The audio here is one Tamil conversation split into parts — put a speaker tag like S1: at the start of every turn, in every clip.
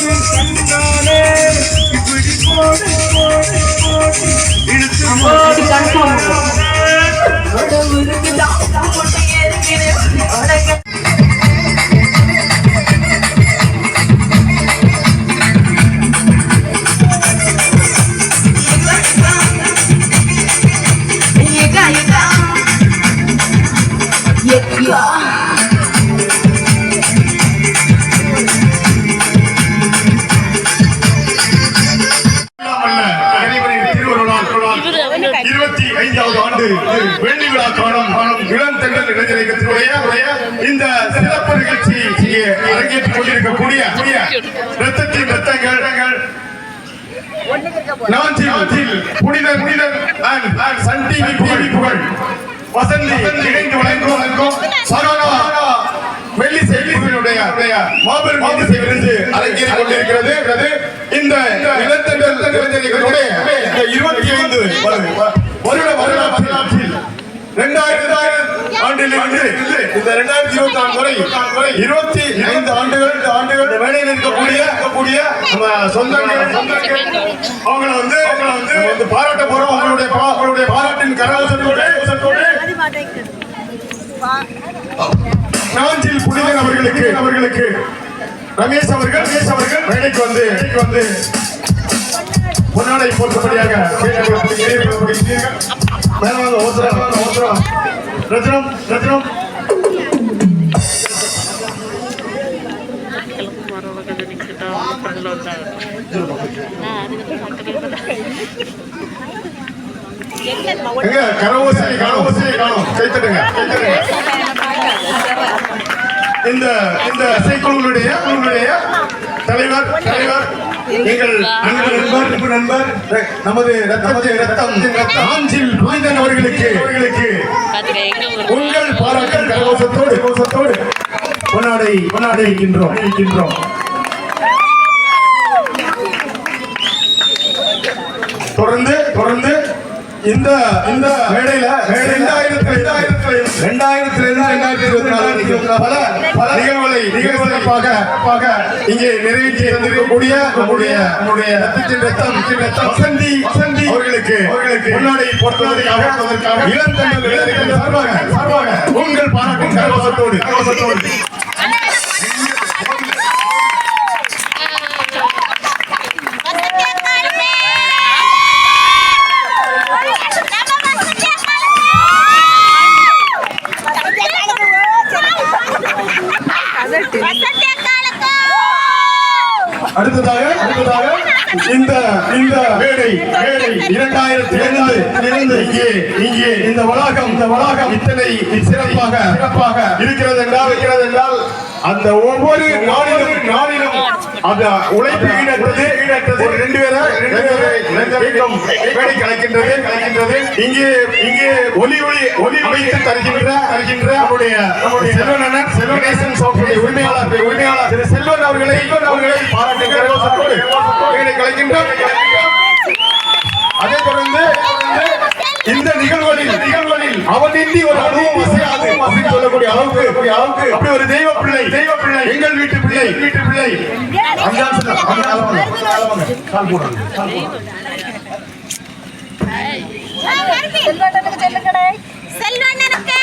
S1: கோவில் கண்ணாலே இப்படி
S2: கோடு கோடு கோடு இழுத்து கோடு கண்ணாலே ஆண்டு வெள்ளி விழா காணும் இளம் தென்றல் இளைஞர்களுடைய இந்த சிறப்பு நிகழ்ச்சி அரங்கேற்றுக் கொண்டிருக்கக்கூடிய ரத்தத்தின் ரத்தங்கள் புனித புனிதர் சன் டிவி வசந்தி இணைந்து வழங்கும் வெள்ளி செய்திகளுடைய மாபெரும் மாபெரும் விருந்து அரங்கேறிக் கொண்டிருக்கிறது. இந்த இளந்தங்கள் இளைஞர்களுடைய இருபத்தி ஐந்து வருட வரலாற்றில் இரண்டாயிரத்தி ஆண்டில் இருந்து இந்த இரண்டாயிரத்தி இருபத்தி நான்கு வரை வரை இருபத்தி ஐந்து ஆண்டுகள் இந்த ஆண்டுகள் வேலையில் இருக்கக்கூடிய இருக்கக்கூடிய நம்ம சொந்தங்கள் சொந்தங்கள். அவங்கள வந்து அவங்கள வந்து வந்து பாராட்ட போறோம். அவங்களுடைய அவங்களுடைய பாராட்டின் கரவசத்தோடு கரவசத்தோடு நாஞ்சில் புனிதன் அவர்களுக்கு அவர்களுக்கு ரமேஷ் அவர்கள் ரமேஷ் அவர்கள் வேலைக்கு வந்து வந்து மாலை போட்டபடியாக மேலாக ஓத்துறோம் ஓத்துறோம் ரத்னம் ரத்னம். கரவோசனை கரவோசனை காணும். கைத்தட்டுங்க கைத்தட்டுங்க. அன்பு நண்பர் நண்பர் நமது ரத்தத்தின் ரத்தம் ஆஞ்சில் புனிதன் அவர்களுக்கு. அவர்களுக்கு. உங்கள் பாராட்டும் கரகோஷத்தோடு கோஷத்தோடு பொன்னாடை பொன்னாடை இருக்கின்றோம் இருக்கின்றோம் தொடர்ந்து தொடர்ந்து இந்த இந்த மேடையில ரெண்டாயிரத்தி ரெண்டாயிரத்தி ரெண்டு ரெண்டாயிரத்தி இருபத்தி நாலு பல பல நிகழ்வுகளை நிகழ்வுகளுக்காக இங்கே நிறைவேற்றி நம்முடைய நம்முடைய ரத்தத்தின் ரத்தம் ரத்தம் வசந்தி வசந்தி அவர்களுக்கு அவர்களுக்கு முன்னாடி இளம் சார்பாக சார்பாக உங்கள் பாராட்டும் கரவசத்தோடு கரவசத்தோடு அடுத்ததாக அடுத்ததாக இந்த இந்த மேடை மேடை இரண்டாயிரத்தி இரண்டு இருந்து இங்கே இங்கே இந்த வளாகம் இந்த வளாகம் இத்தனை சிறப்பாக சிறப்பாக இருக்கிறது என்றால் இருக்கிறது என்றால் அந்த ஒவ்வொரு நாளிலும் நாளிலும் அந்த உழைப்பு ஈடற்றது ஈடற்றது. ஒரு ரெண்டு பேரை ரெண்டு பேரை மேடை கலைக்கின்றது. கலைக்கின்றது. இங்கே இங்கே ஒலி ஒளி ஒலி அமைத்து தருகின்ற தருகின்ற நம்முடைய நம்முடைய செல்வன் அண்ணன் செல்வநேசன் சோப்புடைய உரிமையாளர் உரிமையாளர். திரு செல்வன் அவர்களை அவர்களை பாராட்டு கரகோஷத்தோடு மேடை கலைக்கின்றோம். அதை தொடர்ந்து இந்த நிகழ்வுகளில் நிகழ்வுகளில் அவன் இன்றி ஒரு அனுபவம் அசையாது அப்படின்னு சொல்லக்கூடிய அளவுக்கு அளவுக்கு. அப்படி ஒரு தெய்வ பிள்ளை தெய்வ பிள்ளை எங்கள் வீட்டு பிள்ளை வீட்டு பிள்ளை. கால் போடுறாங்க கால் போடுறாங்க.
S3: செல்வண்ணனுக்கு.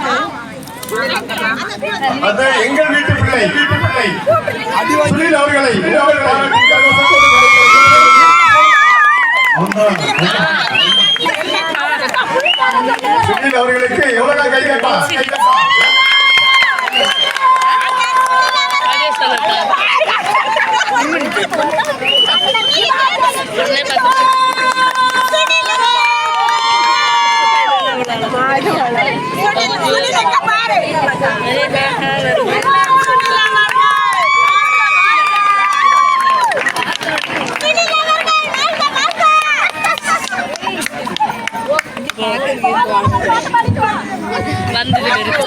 S2: அது வீட்டு பிள்ளை அவர்களை அவன்தான். சுனில் அவர்களுக்கு எவ்வளவு கை கேட்பா கை தட்டா.